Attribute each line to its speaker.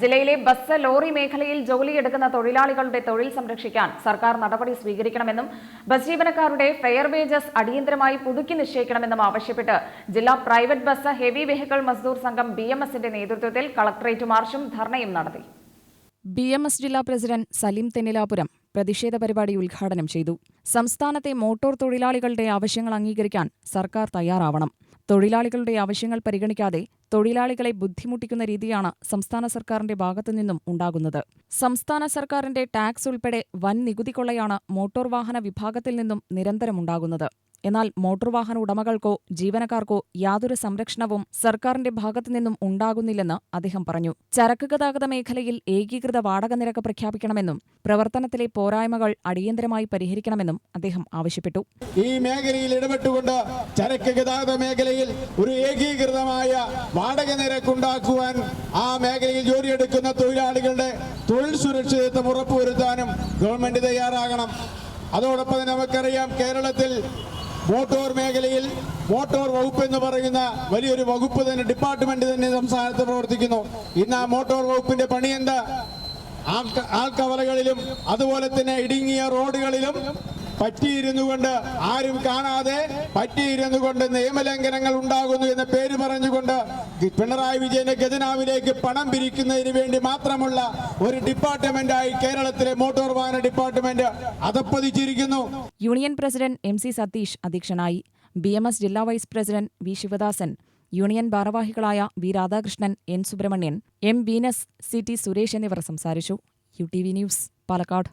Speaker 1: ജില്ലയിലെ bus lorry മേഖലയിൽ ജോലിയെടുക്കുന്ന തൊഴിലാളികളുടെ തൊഴിൽ സംരക്ഷിക്കാൻ സർക്കാർ നടപടി സ്വീകരിക്കണമെന്നും ബസ് ജീവനക്കാരുടെ ഫെയർ വേജസ് അടിയന്തരമായി പുതുക്കി നിശ്ചയിക്കണമെന്നും ആവശ്യപ്പെട്ട് ജില്ലാ private bus heavy vehicle Mazdoor Sangham B M എസിന്റെ നേതൃത്വത്തിൽ കളക്ടറേറ്റ് മാർച്ചും ധർണയും നടത്തി.
Speaker 2: ബി എം എസ് ജില്ലാ പ്രസിഡന്റ് സലീം തെന്നിലാപുരം പ്രതിഷേധ പരിപാടി ഉദ്ഘാടനം ചെയ്തു. സംസ്ഥാനത്തെ മോട്ടോർ തൊഴിലാളികളുടെ ആവശ്യങ്ങൾ അംഗീകരിക്കാൻ സർക്കാർ തയ്യാറാവണം. തൊഴിലാളികളുടെ ആവശ്യങ്ങൾ പരിഗണിക്കാതെ തൊഴിലാളികളെ ബുദ്ധിമുട്ടിക്കുന്ന രീതിയാണ് സംസ്ഥാന സർക്കാരിന്റെ ഭാഗത്തുനിന്നും ഉണ്ടാകുന്നത്. സംസ്ഥാന സർക്കാരിന്റെ ടാക്സ് ഉൾപ്പെടെ വൻ നികുതി കൊള്ളയാണ് മോട്ടോർ വാഹന വിഭാഗത്തിൽ നിന്നും നിരന്തരമുണ്ടാകുന്നത് എന്നാൽ മോട്ടോർ വാഹന ഉടമകൾക്കോ ജീവനക്കാർക്കോ യാതൊരു സംരക്ഷണവും സർക്കാരിന്റെ ഭാഗത്തുനിന്നും ഉണ്ടാകുന്നില്ലെന്ന് അദ്ദേഹം പറഞ്ഞു. ചരക്ക് ഗതാഗത മേഖലയിൽ ഏകീകൃത വാടക നിരക്ക് പ്രഖ്യാപിക്കണമെന്നും പ്രവർത്തനത്തിലെ പോരായ്മകൾ അടിയന്തരമായി പരിഹരിക്കണമെന്നും അദ്ദേഹം ആവശ്യപ്പെട്ടു.
Speaker 3: ഈ മേഖലയിൽ ഇടപെട്ടുകൊണ്ട് ചരക്ക് ഗതാഗത മേഖലയിൽ ഒരു ഏകീകൃതമായ വാടക നിരക്കുണ്ടാക്കുവാൻ ആ മേഖലയിൽ ജോലിയെടുക്കുന്ന തൊഴിലാളികളുടെ തൊഴിൽ സുരക്ഷിതത്വം ഉറപ്പുവരുത്താനും ഗവൺമെന്റ് തയ്യാറാകണം. അതോടൊപ്പം നമുക്കറിയാം കേരളത്തിൽ മോട്ടോർ മേഖലയിൽ മോട്ടോർ വകുപ്പ് എന്ന് പറയുന്ന വലിയൊരു വകുപ്പ് തന്നെ ഡിപ്പാർട്ട്മെന്റ് തന്നെ സംസ്ഥാനത്ത് പ്രവർത്തിക്കുന്നു. ഇന്ന് ആ മോട്ടോർ വകുപ്പിന്റെ പണി എന്താ ആൾക്ക- ആൾക്കവലകളിലും അതുപോലെ തന്നെ ഇടുങ്ങിയ റോഡുകളിലും പറ്റിയിരുന്നു കൊണ്ട് ആരും കാണാതെ പറ്റിയിരുന്നു കൊണ്ട് നിയമലംഘനങ്ങൾ ഉണ്ടാകുന്നു എന്ന പേര് പറഞ്ഞുകൊണ്ട് പിണറായി വിജയന്റെ ഖജനാവിലേക്ക് പണം പിരിക്കുന്നതിന് വേണ്ടി മാത്രമുള്ള ഒരു ഡിപ്പാർട്ട്മെന്റായി കേരളത്തിലെ മോട്ടോർ വാഹന department അതപ്പതിച്ചിരിക്കുന്നു.
Speaker 2: Union president M C Satheesh അധ്യക്ഷനായി. ബി എം എസ് ജില്ലാ vice president V Sivadasan. Union ഭാരവാഹികളായ V Radhakrishnan N Subrahmanian M Venus C T Suresh എന്നിവർ സംസാരിച്ചു. U T V news Palakkad.